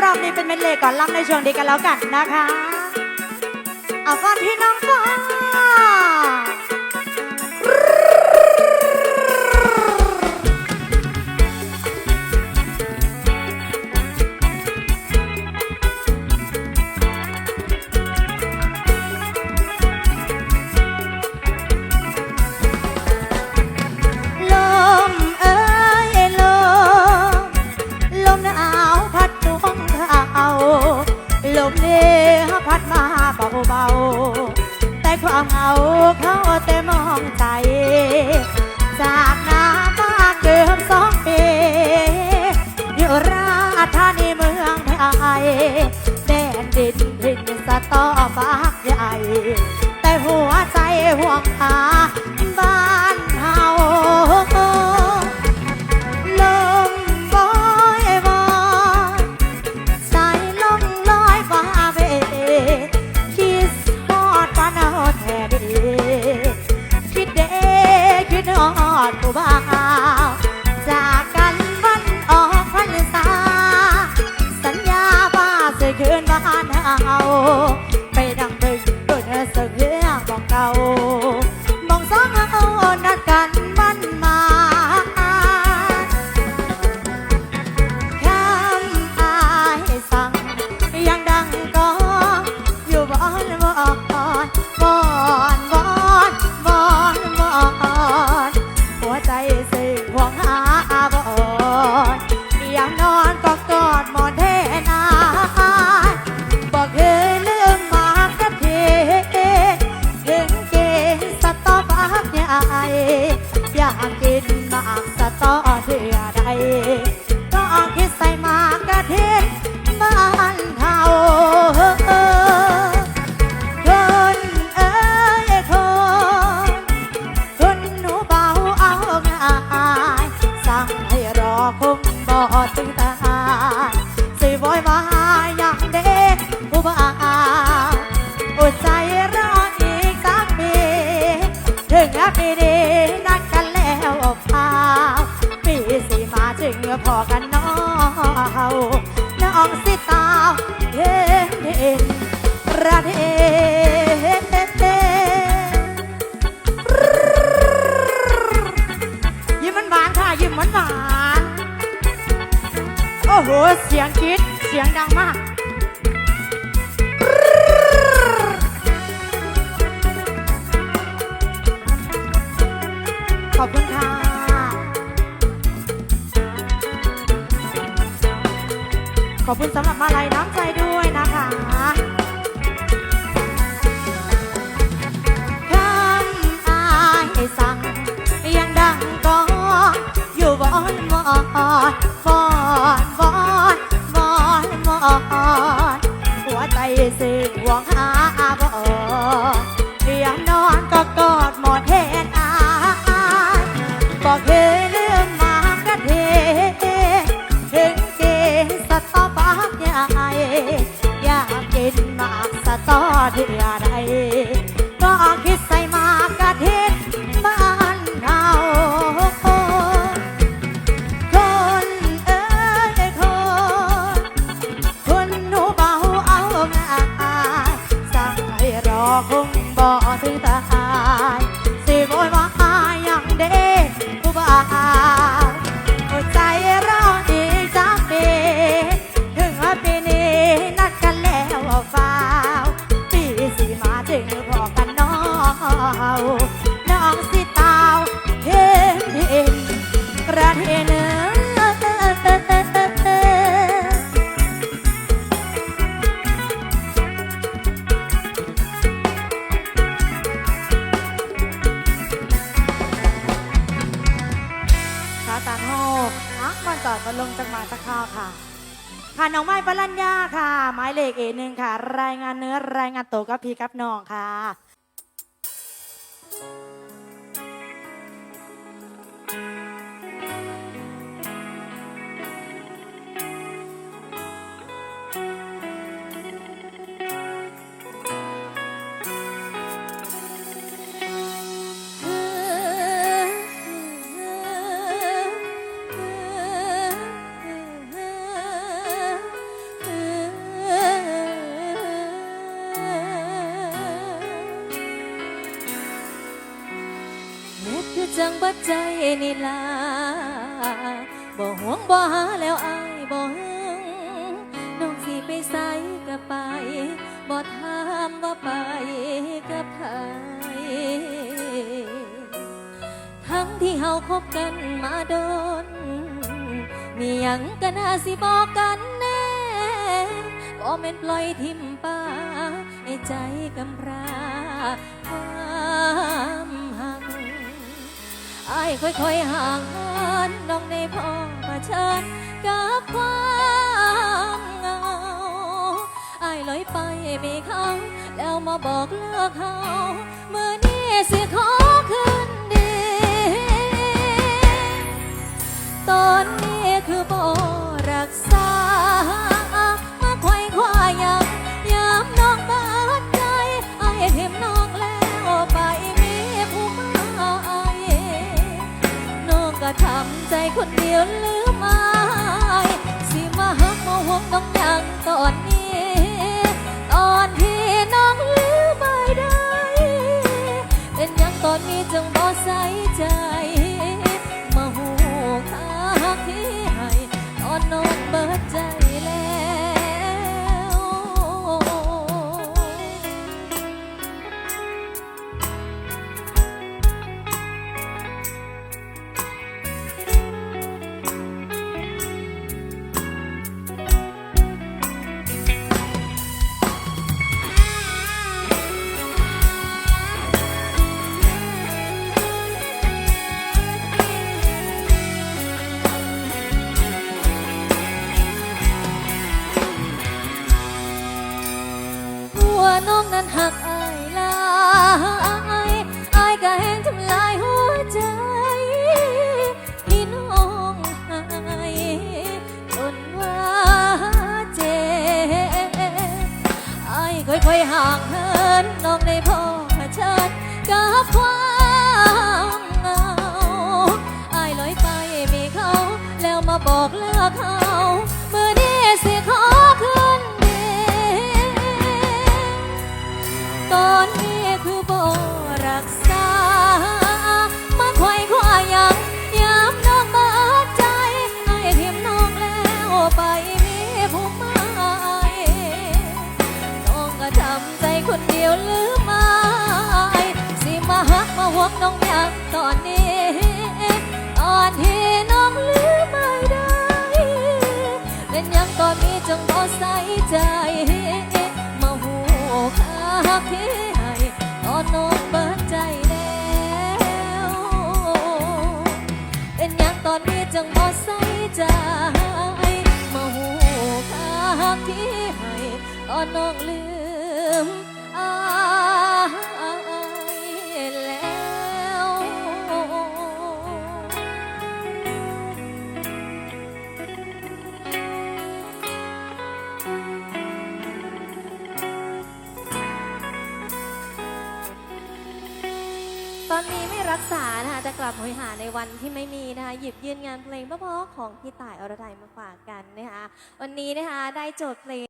รอบนี้เป็นเมดเล่ก่อนล่ำในช่วงดีกันแล้วกันนะคะ เอาก่อนพี่น้องาเหงาเขาแต่มองใจ จากน้ำมาเกือบสองปีอยู่ราธานีเมืองไทยแดนดินหินสะตอฟากใหญ่ กกินมากสะตอเถื่อใดก็คิดใส่มากกะทินบ้านเขาคนเอ้ยคนคนหนูเบาเอาง่าย สั่งให้รอคงบ่ถึงตา มาจึงพอกันน้องน้องสิตาเห็นเห็นประเทศยิ้มมันหวานค่ะยิ้มมันหวานโอ้โห เสียงคิดเสียงดังมาก ขอบคุณสำหรับมาลัยน้ำใจด้วยนะคะคำอายสั่งยังดังก้องอยู่บอนบอนบอนบอนบอนบอนหัวใจสื่อหวงหาบอนเรียมนอนก็กอดหมอนแท ตอเถื่อใดก็คิดใส่มากกะทินบ้านเราคนเอ้ยคนคนหนูเบาเอาง่ายสั่งให้รอคงบ่ถึงตา น้องสิตาวเห็นเห็นกระเทนเอ้ยขาตาโฮอักมันจอดมาลงจากหมาตะข้าวค่ะค่ะน้องไม้ปรัญญาค่ะ หมายเลขเอหนึ่งค่ะ รายงานเนื้อรายงานตัวกับพี่กับน้องค่ะ จังบัดใจนี่ลาบ่ห่วงบ่หาแล้วอายบ่หึงน้องสิไปไสก็ไปบ่ถามว่าไปกับไผทั้งที่เฮาคบกันมาโดน มีหยังก็น่าสิบอกกันแน่บ่แม่นปล่อยทิ่มป้าให้ใจกำพร้า อายค่อยๆห่างเหินน้องในพ่อเผชิญกับความเหงาอายลอยไปมีเขาแล้วมาบอกเลิกเขาเมื่อนี้สิขอคืนดี ตอนนี้คือบอก คนเดียวลืมอายสิมาหักมาห่วงน้องยังตอนนี้ ตอนที่น้องลืมไม่ได้ เป็นยังตอนนี้จึง นน้องได้พอเผชิญกับ ใจมาหูคักที่ให้ตอนน้องเบิดใจแล้วเป็นหยังตอนนี้จังบ่ใส่ใจมาหูคักที่ให้ตอนน้องลืม รักษานะคะจะกลับหอยหาในวันที่ไม่มีนะคะหยิบยื่นงานเพลงเพราะๆของพี่ต่ายอรไทยมาฝากกันนะคะวันนี้นะคะได้โจทย์เพลง